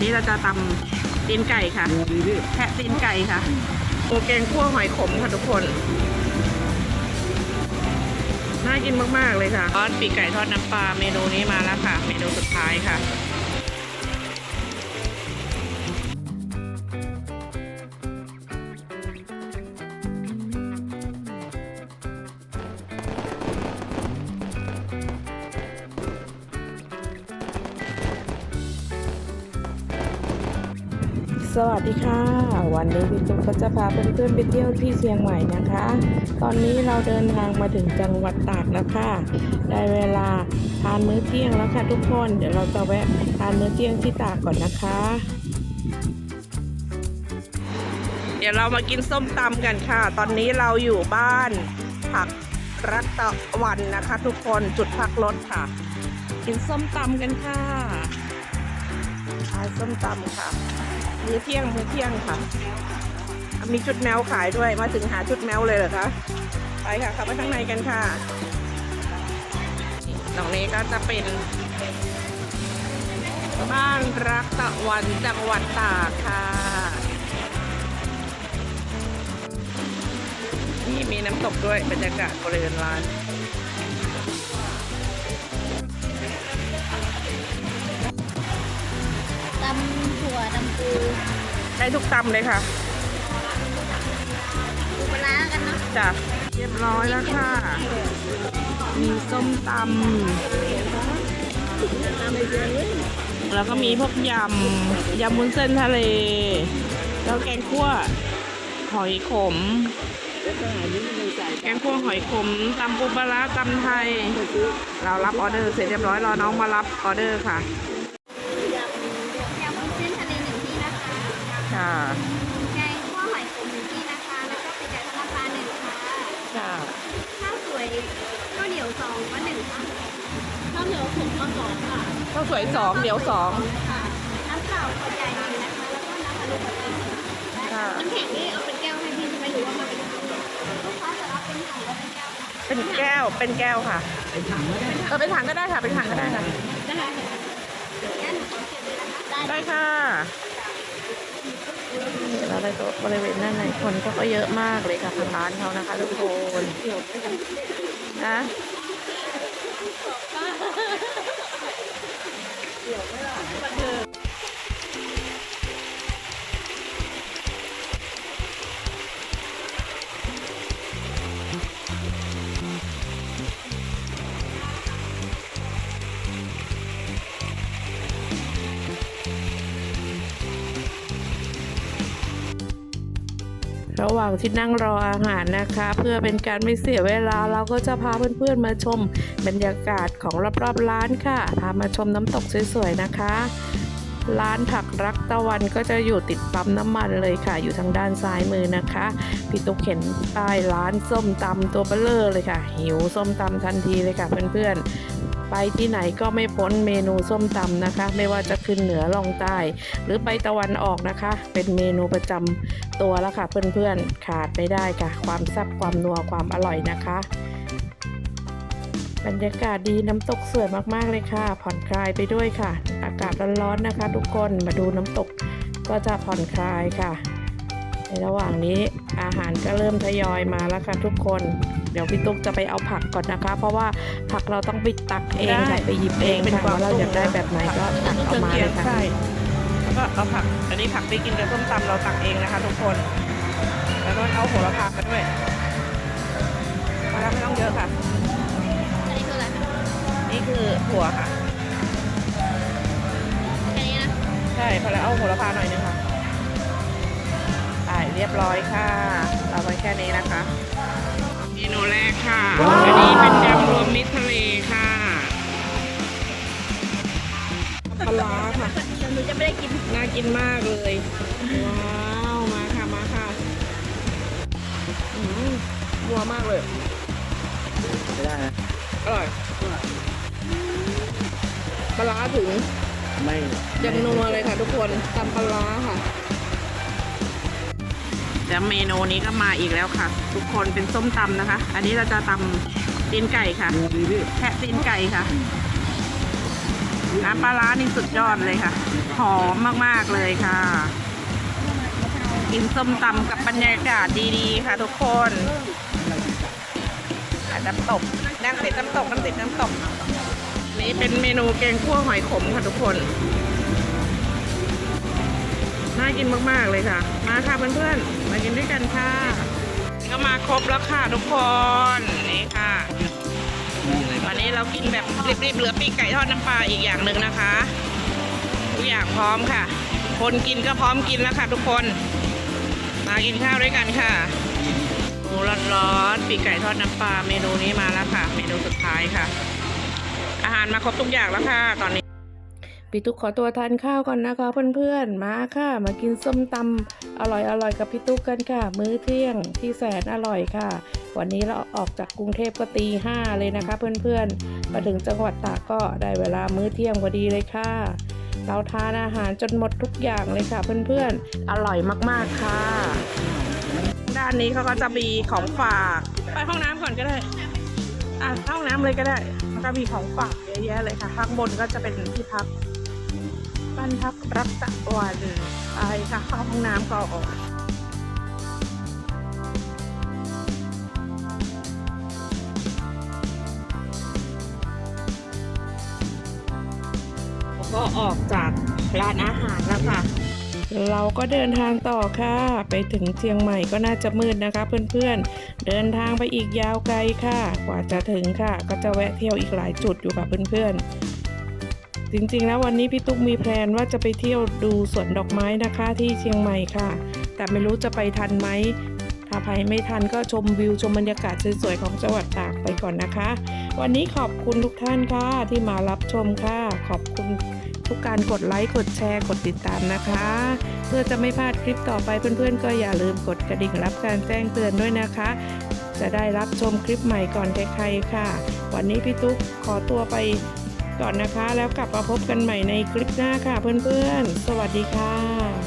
นี่เราจะตำตีนไก่ค่ะดูดีพี่แพะตีนไก่ค่ะตัวแกงคั่วหอยขมค่ะทุกคน น่ากินมาก ๆ เลยค่ะทอดปีกไก่ทอดน้ำปลาเมนูนี้มาแล้วค่ะ เมนูสุดท้ายค่ะ สวัสดีค่ะ วันนี้พี่ตุ๊กก็จะพาเพื่อนๆไปเที่ยวที่เชียงใหม่นะคะ ตอนนี้เราเดินทางมาถึงจังหวัดตากแล้วค่ะ ได้เวลาทานมื้อเที่ยงแล้วค่ะทุกคน เดี๋ยวเราจะแวะทานมื้อเที่ยงที่ตากก่อนนะคะ เดี๋ยวเรามากินส้มตำกันค่ะ ตอนนี้เราอยู่บ้านผักรัตะวันนะคะ ทุกคนจุดพักรถค่ะ กินส้มตำกันค่ะทานส้มตำค่ะ มื้อเที่ยงมื้อเที่ยงค่ะ มีจุดแมวขายด้วยมาถึงหาจุดแมวเลยเหรอคะไปค่ะเข้าไปข้างในกันค่ะตรงนี้ก็จะเป็นบ้านรักตะวันจังหวัดตากค่ะนี่มีน้ำตกด้วยบรรยากาศบริเวณร้าน ได้ทุกตำเลยค่ะปูปลาร้ากันเนาะจ้ะเรียบร้อยแล้วค่ะ มีส้มตำแล้วก็มีพวกยำ ยำมุ้นเส้นทะเล แล้วแกงคั่วหอยขม แกงคั่วหอยขมตำปูปลาร้าตำไทย เรารับออเดอร์เสร็จเรียบร้อยรอน้องมารับออเดอร์ค่ะ ค่ะ แกงคั่วหอยขมหนึ่งที่นะคะ แล้วก็เป็นไก่ทอดน้ำปลาหนึ่งค่ะ ค่ะ ข้าวสวยข้าวเหนียวสองก็หนึ่งค่ะ ข้าวเหนียวสุกก็สองค่ะ ข้าวสวยสองเดี๋ยวสอง ค่ะน้ำเปล่าขวดใหญ่หนึ่งนะคะ แล้วก็น้ำอัดลมขวดใหญ่หนึ่งค่ะ น้ำแข็งนี่เอาเป็นแก้วให้พี่ใช่ไหมหรือว่ามาเป็นถังลูกค้าจะรับเป็นถังหรือเป็นแก้วคะเป็นแก้ว เป็นแก้วค่ะเออเป็นถังก็ได้ค่ะ เป็นถังก็ได้ค่ะได้ค่ะงั้นหนูขอเก็บเลยนะคะ ได้ค่ะ แล้วในตัวบริเวณด้านในคนก็เยอะมากเลยค่ะทางร้านเขานะคะทุกคนนะ ระหว่างที่นั่งรออาหารนะคะ เพื่อเป็นการไม่เสียเวลาเราก็จะพาเพื่อนๆมาชม บรรยากาศของรอบๆร้านค่ะ พามาชมน้ำตกสวยๆนะคะ ร้านผักรักตะวันก็จะอยู่ติดปั๊มน้ำมันเลยค่ะ อยู่ทางด้านซ้ายมือนะคะ พี่ตุ๊กเห็นป้ายร้านส้มตำตัวเบลเลอร์เลยค่ะ หิวส้มตำทันทีเลยค่ะเพื่อนๆ ไปที่ไหนก็ไม่พ้นเมนูส้มตำนะคะ ไม่ว่าจะขึ้นเหนือลองใต้ หรือไปตะวันออกนะคะ เป็นเมนูประจำตัวแล้วค่ะเพื่อนๆขาดไม่ได้ค่ะ ความแซ่บความนัวความอร่อยนะคะบรรยากาศดีน้ำตกสวยมากๆเลยค่ะ ผ่อนคลายไปด้วยค่ะ อากาศร้อนๆนะคะ ทุกคนมาดูน้ำตกก็จะผ่อนคลายค่ะ ในระหว่างนี้อาหารก็เริ่มทยอยมาแล้วค่ะทุกคน เดี๋ยวพี่ตุ๊กจะไปเอาผักก่อนนะคะ เพราะว่าผักเราต้องไปตักเองค่ะไปหยิบเองค่ะว่าเราอยากได้แบบไหนก็ตักเอามาเลยค่ะแล้วก็เอาผัก อันนี้ผักไปกินกับส้มตำเราตักเองนะคะ ทุกคน แล้วก็เอาโหระพามาด้วยมาแล้วไม่ต้องเยอะค่ะ อันนี้คืออะไรคะนี่คือถั่วค่ะแค่นี้นะ ใช่พอแล้วเอาโหระพาหน่อยนึงค่ะได้เรียบร้อยค่ะ เอาไว้แค่นี้นะคะ เมนูแรกค่ะอันนี้เป็นยำรวมมิตรทะเลค่ะปลาร้าค่ะเดี๋ยวหนูจะไม่ได้กิน น่ากินมากเลย ว้าว มาค่ะ มาค่ะอืมนัวมากเลย ไม่ได้นะ อร่อยปลาร้าถึง ไม่ ยังนัวเลยค่ะทุกคนตำปลาร้าค่ะ แล้วเมนูนี้ก็มาอีกแล้วค่ะ ทุกคนเป็นส้มตำนะคะ อันนี้เราจะตำตีนไก่ค่ะดูดีพี่แพะตีนไก่ค่ะ น้ำปลาร้านี่สุดยอดเลยค่ะ หอมมากๆเลยค่ะ กินส้มตำกับบรรยากาศดีๆ ค่ะ ทุกคนอะน้ำตกนั่งติดน้ำตกน้ำติดน้ำตก นี่เป็นเมนูแกงคั่วหอยขมค่ะทุกคน น่ากินมากๆเลยค่ะ มาค่ะเพื่อนๆ มากินด้วยกันค่ะ ก็มาครบแล้วค่ะทุกคน นี่ค่ะ วันนี้เรากินแบบรีบๆเหลือปีกไก่ทอดน้ำปลาอีกอย่างหนึ่งนะคะ ทุกอย่างพร้อมค่ะ คนกินก็พร้อมกินแล้วค่ะทุกคน มากินข้าวด้วยกันค่ะหมูร้อนๆปีกไก่ทอดน้ำปลาเมนูนี้มาแล้วค่ะ เมนูสุดท้ายค่ะ อาหารมาครบทุกอย่างแล้วค่ะ ตอนนี้ พี่ตุ๊กขอตัวทานข้าวก่อนนะคะเพื่อนๆ มาค่ะ มากินส้มตำอร่อยๆกับพี่ตุ๊กกันค่ะ มื้อเที่ยงที่แสนอร่อยค่ะ วันนี้เราออกจากกรุงเทพก็ตีห้าเลยนะคะ เพื่อนๆ มาถึงจังหวัดตากก็ได้เวลามื้อเที่ยงพอดีเลยค่ะ เราทานอาหารจนหมดทุกอย่างเลยค่ะ เพื่อนๆ อร่อยมากๆค่ะ ด้านนี้เขาก็จะมีของฝาก ไปห้องน้ำก่อนก็ได้อะเข้าห้องน้ำเลยก็ได้แล้วก็มีของฝากเยอะแยะเลยค่ะ ข้างบนก็จะเป็นที่พัก บ้านพักรัตะวันไปค่ะเข้าห้องน้ำก่อนก็ออกจากร้านอาหารแล้วค่ะ เราก็เดินทางต่อค่ะ ไปถึงเชียงใหม่ก็น่าจะมืดนะคะเพื่อนๆ เดินทางไปอีกยาวไกลค่ะ กว่าจะถึงค่ะ ก็จะแวะเที่ยวอีกหลายจุดอยู่ค่ะเพื่อนๆ จริงๆ แล้ววันนี้พี่ตุ๊กมีแพลนว่าจะไปเที่ยวดูสวนดอกไม้นะคะที่เชียงใหม่ค่ะ แต่ไม่รู้จะไปทันไหมถ้าไปไม่ทันก็ชมวิวชมบรรยากาศสวยๆของจังหวัดตากไปก่อนนะคะ วันนี้ขอบคุณทุกท่านค่ะที่มารับชมค่ะ ขอบคุณทุกการกดไลค์กดแชร์กดติดตามนะคะ เพื่อจะไม่พลาดคลิปต่อไปเพื่อนๆ ก็อย่าลืมกดกระดิ่งรับการแจ้งเตือนด้วยนะคะ จะได้รับชมคลิปใหม่ก่อนใครๆค่ะ วันนี้พี่ตุ๊กขอตัวไป ก่อนนะคะ แล้วกลับมาพบกันใหม่ในคลิปหน้าค่ะเพื่อนๆ สวัสดีค่ะ